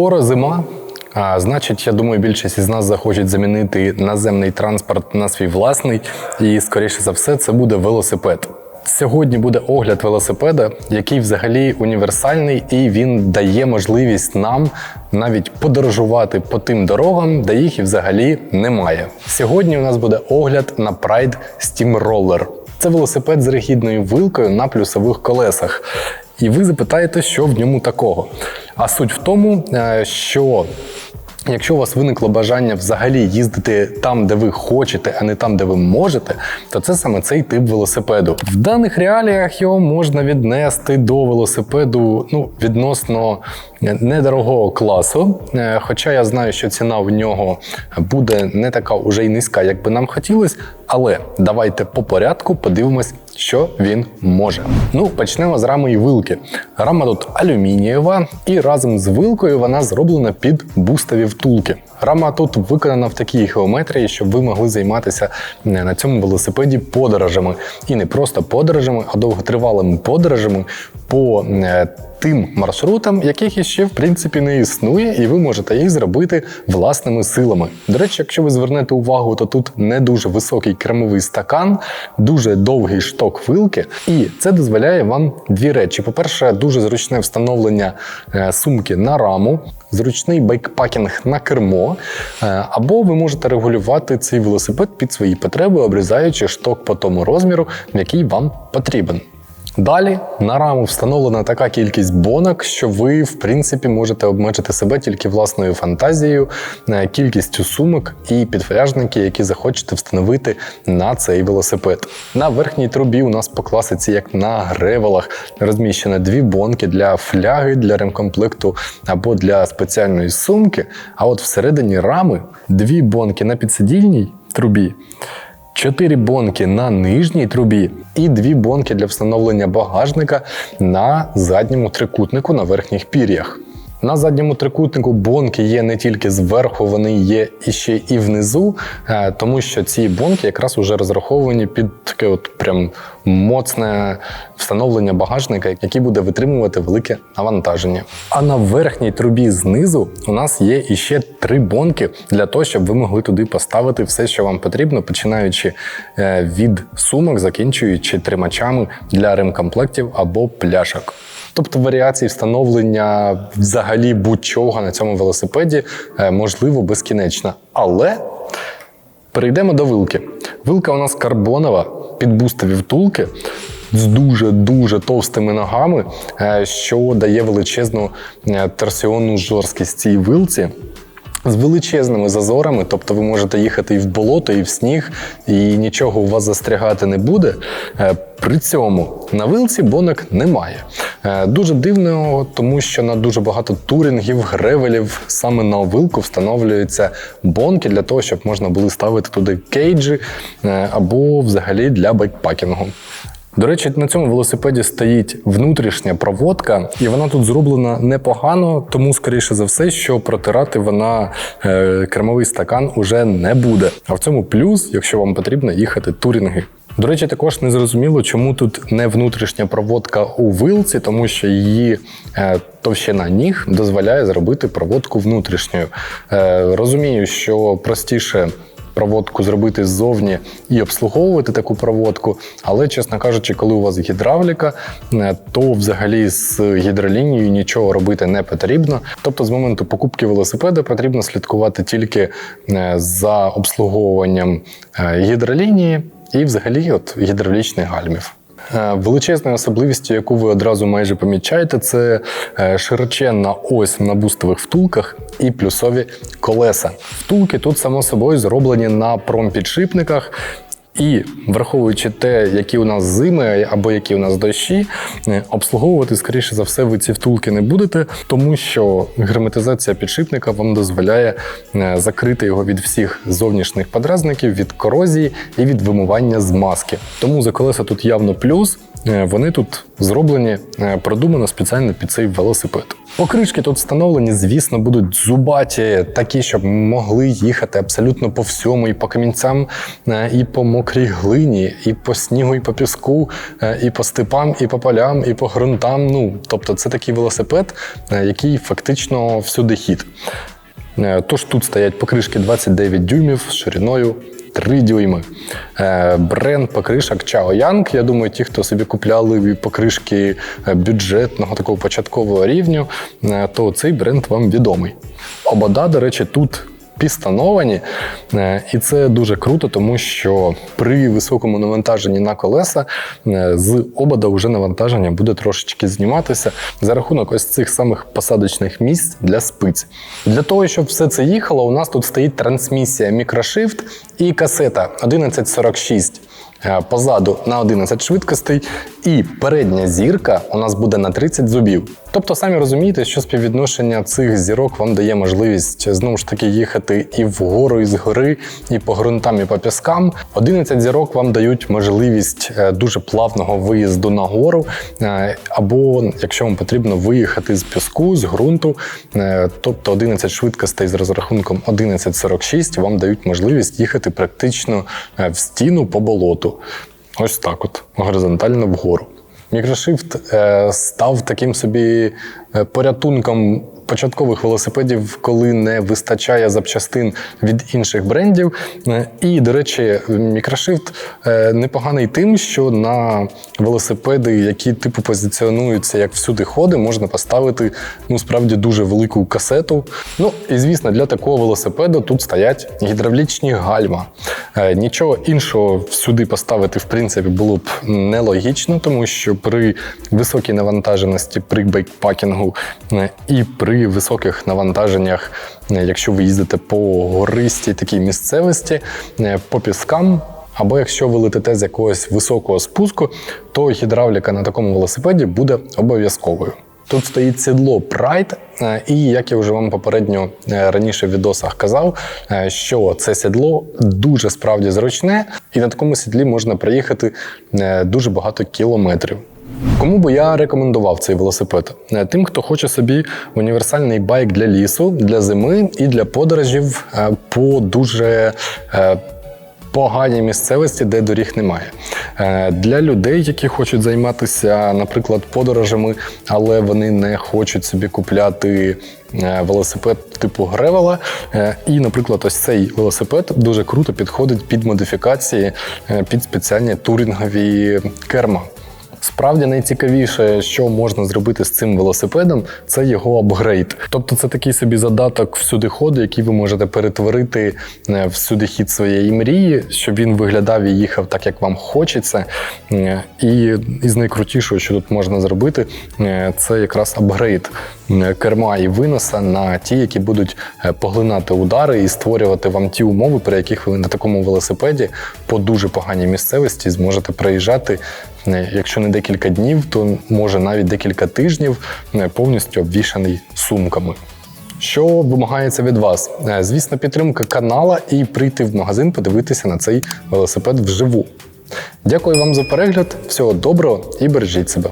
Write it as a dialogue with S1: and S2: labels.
S1: Скоро зима. А значить, я думаю, більшість із нас захочуть замінити наземний транспорт на свій власний, і скоріше за все, це буде велосипед. Сьогодні буде огляд велосипеда, який взагалі універсальний, і він дає можливість нам навіть подорожувати по тим дорогам, де їх і взагалі немає. Сьогодні у нас буде огляд на Pride Steamroller. Це велосипед з ригідною вилкою на плюсових колесах. І ви запитаєте, що в ньому такого. А суть в тому, е, що Якщо у вас виникло бажання взагалі їздити там, де ви хочете, а не там, де ви можете, то це саме цей тип велосипеду. В даних реаліях його можна віднести до велосипеду ну, відносно недорогого класу. Е, Хоча я знаю, що ціна в нього буде не така уже й низька, як би нам хотілося. Але давайте по порядку подивимось, що він може. Ну, почнемо з рами і вилки. Рама тут алюмінієва, і разом з вилкою вона зроблена під бустові втулки. Рама тут виконана в такій геометрії, щоб ви могли займатися на цьому велосипеді подорожами. І не просто подорожами, а довготривалими подорожами по е, тим маршрутам, яких іще в принципі не існує, і ви можете їх зробити власними силами. До речі, якщо ви звернете увагу, то тут не дуже високий кермовий стакан, дуже довгий шток вилки, і це дозволяє вам дві речі: по-перше, дуже зручне встановлення е, сумки на раму. Зручний байкпакінг на кермо, е, або ви можете регулювати цей велосипед під свої потреби, обрізаючи шток по тому розміру, який вам потрібен. Далі на раму встановлена така кількість бонок, що ви, в принципі, можете обмежити себе тільки власною фантазією, е, кількістю сумок і підфряжники, які захочете встановити на цей велосипед. На верхній трубі у нас по класиці, як на гревелах, розміщено дві бонки для фляги, для ремкомплекту або для спеціальної сумки. А от всередині рами дві бонки на підсидільній трубі. Чотири бонки на нижній трубі і дві бонки для встановлення багажника на задньому трикутнику на верхніх пір'ях. На задньому трикутнику бонки є не тільки зверху, вони є іще і внизу, е, тому що ці бонки якраз уже розраховані під таке от прям моцне встановлення багажника, який буде витримувати велике навантаження. А на верхній трубі знизу у нас є іще три бонки для того, щоб ви могли туди поставити все, що вам потрібно, починаючи е, від сумок, закінчуючи тримачами для ремкомплектів або пляшок. Тобто варіації встановлення взагалі будь-чого на цьому велосипеді е, можливо безкінечна. Але перейдемо до вилки. Вилка у нас карбонова, підбустові втулки. З дуже-дуже товстими ногами, е, що дає величезну е, торсіонну жорсткість цій вилці. З величезними зазорами, тобто ви можете їхати і в болото, і в сніг, і нічого у вас застрягати не буде. Е, При цьому на вилці бонок немає. Е, Дуже дивно, тому що на дуже багато турінгів, гревелів саме на вилку встановлюються бонки для того, щоб можна було ставити туди кейджі е, або взагалі для байкпакінгу. До речі, на цьому велосипеді стоїть внутрішня проводка, і вона тут зроблена непогано, тому, скоріше за все, що протирати вона е, кермовий стакан уже не буде. А в цьому плюс, якщо вам потрібно їхати турінги. До речі, також не зрозуміло, чому тут не внутрішня проводка у вилці, тому що її е, товщина ніг дозволяє зробити проводку внутрішньою. Е, розумію, що простіше проводку зробити ззовні і обслуговувати таку проводку. Але, чесно кажучи, коли у вас гідравліка, е, то взагалі з гідролінією нічого робити не потрібно. Тобто, з моменту покупки велосипеда потрібно слідкувати тільки е, за обслуговуванням е, гідролінії і взагалі от гідравлічних гальмів. Е, Величезною особливістю, яку ви одразу майже помічаєте, це е, широченна ось на бустових втулках і плюсові колеса. Втулки тут, само собою, зроблені на промпідшипниках. І враховуючи те, які у нас зими або які у нас дощі, е, обслуговувати, скоріше за все, ви ці втулки не будете, тому що герметизація підшипника вам дозволяє е, закрити його від всіх зовнішніх подразників, від корозії і від вимивання з маски. Тому за колеса тут явно плюс. Е, Вони тут зроблені, е, продумано спеціально під цей велосипед. Покришки тут встановлені, звісно, будуть зубаті, такі, щоб могли їхати абсолютно по всьому, і по камінцям, е, і по мокрій глині, і по снігу, і по піску, і по степам, і по полям, і по ґрунтам. Ну, тобто, це такий велосипед, який фактично всюди хід. Тож тут стоять покришки 29 дюймів з шириною 3 дюйми. Е, Бренд покришок Чао Янг. Я думаю, ті, хто собі купляли покришки е, бюджетного такого початкового рівню, е, то цей бренд вам відомий. Обода, до речі, тут пістановані, е, і це дуже круто, тому що при високому навантаженні на колеса е, з обода вже навантаження буде трошечки зніматися за рахунок ось цих самих посадочних місць для спиць. Для того, щоб все це їхало, у нас тут стоїть трансмісія мікрошифт і касета. 1146 е, позаду на 11 швидкостей, і передня зірка у нас буде на 30 зубів. Тобто, самі розумієте, що співвідношення цих зірок вам дає можливість знову ж таки їхати і вгору, і згори, і по ґрунтам, і по піскам. 11 зірок вам дають можливість е, дуже плавного виїзду на гору, е, або якщо вам потрібно виїхати з піску, з ґрунту, е, тобто 11 швидкостей з розрахунком 11.46 вам дають можливість їхати практично е, в стіну по болоту. Ось так, от горизонтально вгору. Мікрошифт е, став таким собі е, порятунком початкових велосипедів, коли не вистачає запчастин від інших брендів. Е, І, до речі, мікрошифт е, непоганий тим, що на велосипеди, які типу позиціонуються як всюди ходи, можна поставити ну справді дуже велику касету. Ну і звісно, для такого велосипеду тут стоять гідравлічні гальма. Е, Нічого іншого всюди поставити в принципі було б нелогічно, тому що при високій навантаженості при бейкпакінгу і при високих навантаженнях, е, якщо ви їздите по гористій такій місцевості, е, по піскам. Або якщо ви летите з якогось високого спуску, то гідравліка на такому велосипеді буде обов'язковою. Тут стоїть сідло Pride, е, і як я вже вам попередньо раніше в відосах казав, що це сідло дуже справді зручне, і на такому сідлі можна проїхати дуже багато кілометрів. Кому би я рекомендував цей велосипед? Е, Тим, хто хоче собі універсальний байк для лісу, для зими і для подорожів е, по дуже е, поганій місцевості, де доріг немає. Для людей, які хочуть займатися, наприклад, подорожами, але вони не хочуть собі купляти велосипед типу гревела. І, наприклад, ось цей велосипед дуже круто підходить під модифікації, під спеціальні турінгові керма. Справді найцікавіше, що можна зробити з цим велосипедом, це його апгрейд. Тобто це такий собі задаток всюди ходу, який ви можете перетворити е, всюди хід своєї мрії, щоб він виглядав і їхав так, як вам хочеться. Е, І із найкрутішого, що тут можна зробити, е, це якраз апгрейд керма і виноса на ті, які будуть поглинати удари і створювати вам ті умови, при яких ви на такому велосипеді по дуже поганій місцевості зможете проїжджати. Е, Якщо не декілька днів, то може навіть декілька тижнів е, повністю обвішаний сумками. Що вимагається від вас? Е, Звісно, підтримка канала і прийти в магазин подивитися на цей велосипед вживу. Дякую вам за перегляд, всього доброго і бережіть себе.